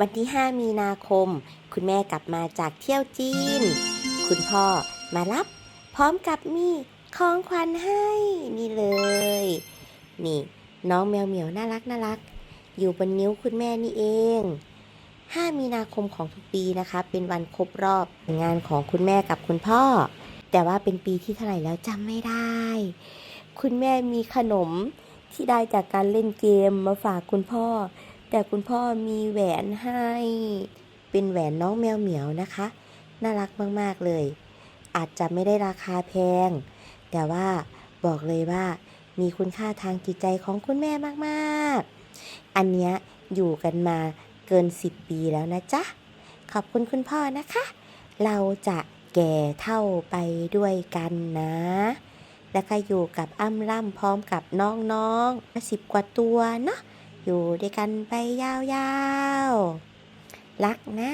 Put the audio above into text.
วันที่ 5 มีนาคม คุณแม่กลับมาจากเที่ยวจีน คุณพ่อมารับ พร้อมกับมีของขวัญให้นี่เลย นี่ น้องแมวเหมียวน่ารักน่ารัก อยู่บนนิ้วคุณแม่นี่เอง 5 มีนาคมของทุกปีนะคะ เป็นวันครบรอบงานของคุณแม่กับคุณพ่อ แต่ว่าเป็นปีที่เท่าไหร่แล้วจำไม่ได้ คุณแม่มีขนมที่ได้จากการเล่นเกมมาฝากคุณพ่อ แต่คุณพ่อมีแหวนให้เป็นแหวนน้องแมวเหมียวนะคะ น่ารักมากๆเลย อาจจะไม่ได้ราคาแพง แต่ว่าบอกเลยว่ามีคุณค่าทางจิตใจของคุณแม่มากๆ อันเนี้ยอยู่กันมาเกิน 10 ปีแล้วนะจ๊ะ ขอบคุณคุณพ่อนะคะ เราจะแก่เท่าไปด้วยกันนะ แล้วก็อยู่กับอ้ำล่ำพร้อมกับน้องๆสิบกว่าตัวเนาะ อยู่ด้วยกันไปยาวๆ รักนะ